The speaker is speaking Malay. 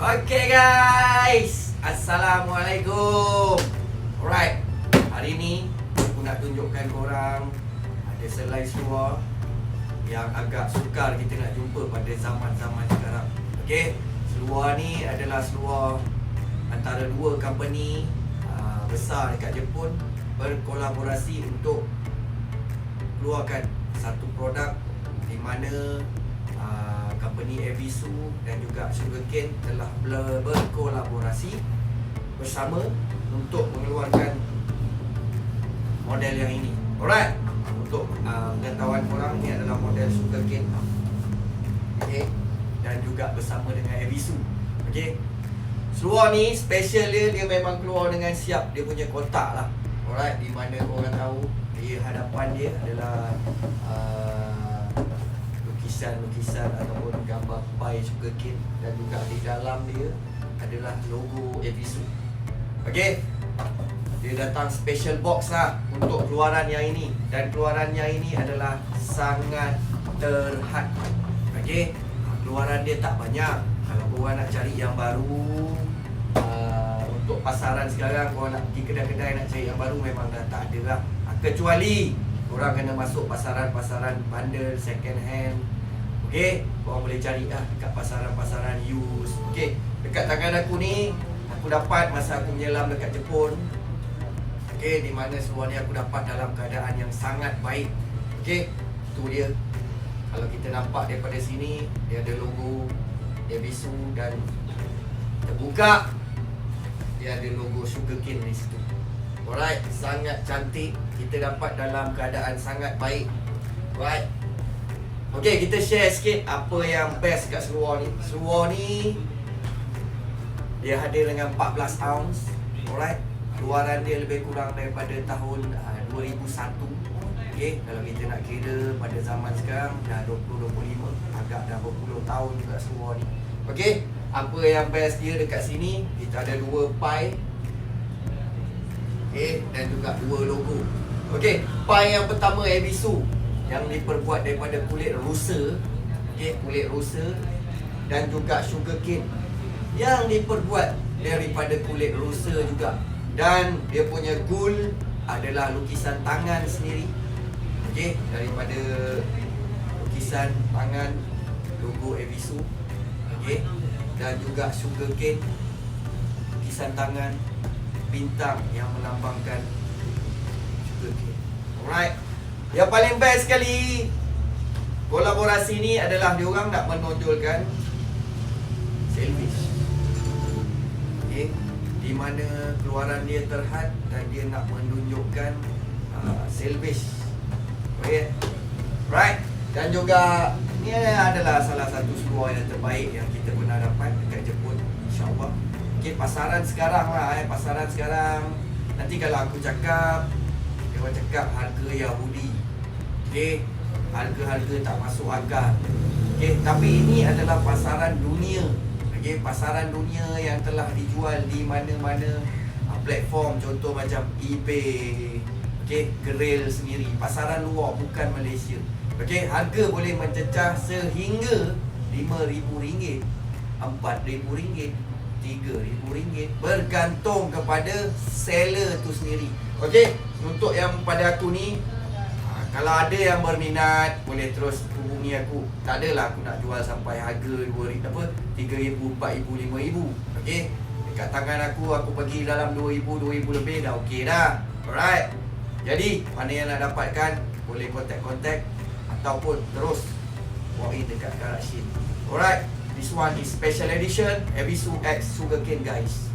Okay guys. Assalamualaikum. Alright. Hari ni Aku nak tunjukkan korang Ada selai seluar Yang agak sukar kita nak jumpa pada zaman-zaman sekarang. Okay? Seluar ni adalah seluar Antara dua company uh, Besar dekat Jepun Berkolaborasi untuk Keluarkan satu produk Di mana uh, Company Ebisu dan juga Sugarcane telah ber- berkolaborasi bersama untuk mengeluarkan model yang ini. Alright. Untuk uh, pengetahuan korang ini adalah model Sugarcane. Okay. Dan juga bersama dengan Ebisu. Okay. Seluar ni special dia dia memang keluar dengan siap dia punya kotak lah. Alright, di mana korang tahu di hadapan dia adalah uh, lukisan-lukisan ataupun gambar pie sugarcane dan juga di dalam dia adalah logo Evisu. Okey. Dia datang special box lah untuk keluaran yang ini dan keluaran yang ini adalah sangat terhad. Okey. Keluaran dia tak banyak. Kalau korang nak cari yang baru uh, untuk pasaran sekarang korang nak pergi kedai-kedai nak cari yang baru memang dah tak ada lah. Kecuali korang kena masuk pasaran-pasaran bundle second hand Okey, korang boleh cari lah dekat pasaran-pasaran used. Okey, dekat tangan aku ni aku dapat masa aku menyelam dekat Jepun. Okey, di mana seluar ni aku dapat dalam keadaan yang sangat baik. Okey, tu dia. Kalau kita nampak daripada sini, dia ada logo dia bisu dan terbuka dia ada logo sugarcane di situ. Alright, sangat cantik. Kita dapat dalam keadaan sangat baik. Alright. Okey, kita share sikit apa yang best kat seluar ni. Seluar ni dia hadir dengan 14 ounce. Alright. Keluaran dia lebih kurang daripada tahun uh, 2001. Okey, kalau kita nak kira pada zaman sekarang dah 2025, agak dah berpuluh tahun juga seluar ni. Okey, apa yang best dia dekat sini? Kita ada dua pie. Okey, dan juga dua logo. Okey, pie yang pertama Ebisu yang diperbuat daripada kulit rusa okay, kulit rusa dan juga sugarcane. Yang diperbuat daripada kulit rusa juga. Dan dia punya gul adalah lukisan tangan sendiri okey daripada lukisan tangan logo Ebisu okey dan juga sugarcane lukisan tangan bintang yang melambangkan sugarcane. Alright yang paling best sekali Kolaborasi ni adalah diorang nak menonjolkan Selfish okay. Di mana keluaran dia terhad Dan dia nak menunjukkan uh, Selfish Okay Right Dan juga Ni adalah salah satu seluar yang terbaik Yang kita pernah dapat dekat Jepun InsyaAllah Okay pasaran sekarang lah eh. Pasaran sekarang Nanti kalau aku cakap Dia orang cakap harga Yahudi. Okey, harga-harga tak masuk akal. Okey, tapi ini adalah pasaran dunia. Okey, pasaran dunia yang telah dijual di mana-mana uh, platform. Contoh macam eBay. Okey, Grail sendiri, pasaran luar bukan Malaysia. Okey, harga boleh mencecah sehingga RM5,000, RM4,000, RM3,000 bergantung kepada seller tu sendiri. Okey, untuk yang pada aku ni kalau ada yang berminat boleh terus hubungi aku. Tak adalah aku nak jual sampai harga 2000 apa 3000, 4000, 5000. Okey. Dekat tangan aku aku pergi dalam 2000, 2000 lebih dah okey dah. Alright. Jadi, mana yang nak dapatkan boleh kontak-kontak ataupun terus walk in dekat garage. Alright. This one is special edition Ebisu X Sugarcane guys.